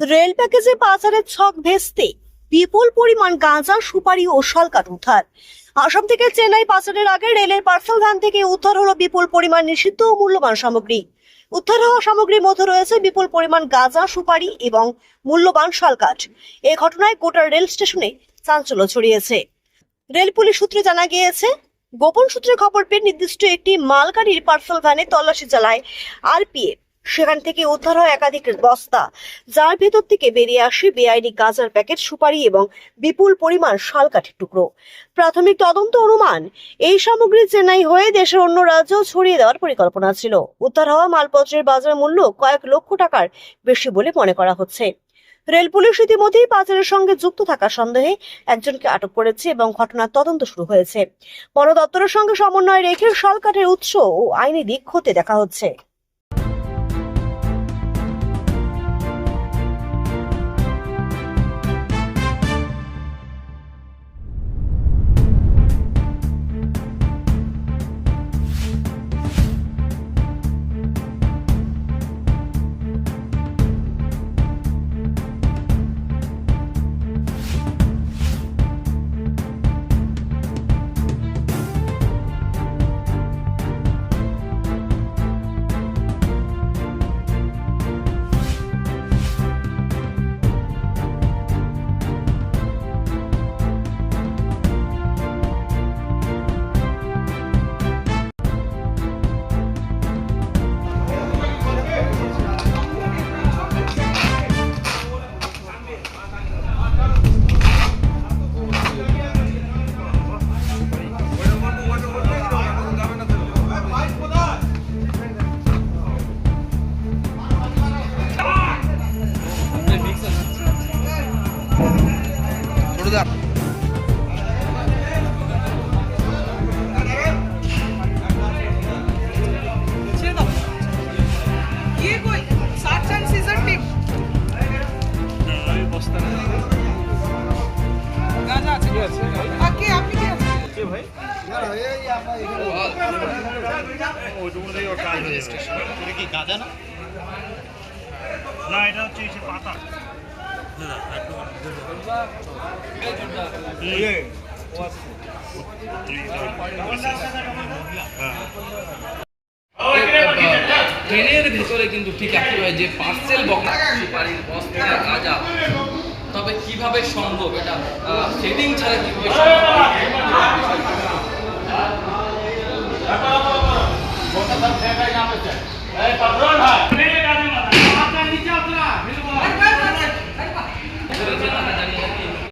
Rail প্যাকেজে পাচারের ছক ভেস্তে বিপুল পরিমাণ গাঁজা, সুপারি ও শালকাট উদ্ধার। আসাম থেকে চেন্নাই পাচারের আগে রেলের পার্সেল ভ্যান থেকে উদ্ধার হলো বিপুল পরিমাণ নিষিদ্ধ ও মূল্যবান সামগ্রী। উদ্ধার হওয়া সামগ্রীর মধ্যে রয়েছে বিপুল পরিমাণ গাঁজা, সুপারি এবং মূল্যবান শালকাঠ। এ ঘটনায় গোটা রেল স্টেশনে চাঞ্চল্য ছড়িয়েছে। রেল পুলিশ সূত্রে জানা গিয়েছে, গোপন সূত্রে খবর পেয়ে নির্দিষ্ট একটি মালগাড়ির পার্সেল ভ্যানে তল্লাশি চালায় আরপিএফ। সেখান থেকে উদ্ধার হয় একাধিক বস্তা। যার ভেতর থেকে বেরিয়ে আসে বেআইনি গাঁজার প্যাকেট, সুপারি এবং বিপুল পরিমাণ শালকাঠের টুকরো। প্রাথমিক তদন্ত অনুমান, এই সামগ্রী চেন্নাই হয়ে দেশের অন্য রাজ্যেও ছড়িয়ে দেওয়ার পরিকল্পনা ছিল। উদ্ধার হওয়া মালপত্রের বাজার মূল্য কয়েক লক্ষ টাকার বেশি বলে মনে করা হচ্ছে। রেল পুলিশ ইতিমধ্যেই পাচারের সঙ্গে যুক্ত থাকার সন্দেহে একজনকে আটক করেছে এবং ঘটনার তদন্ত শুরু হয়েছে। বন দপ্তরের সঙ্গে সমন্বয় রেখে শালকাঠের উৎস ও আইনি দিক হতে দেখা হচ্ছে। গাঁজা না না এটা হচ্ছে এসে পাতা ট্রেনের ভেতরে কিন্তু ঠিক একইভাবে যে পার্সেল বক্স সুপারির বস্তা, গাঁজা। তবে কীভাবে সম্ভব? এটা সেটিং ছাড়া কীভাবে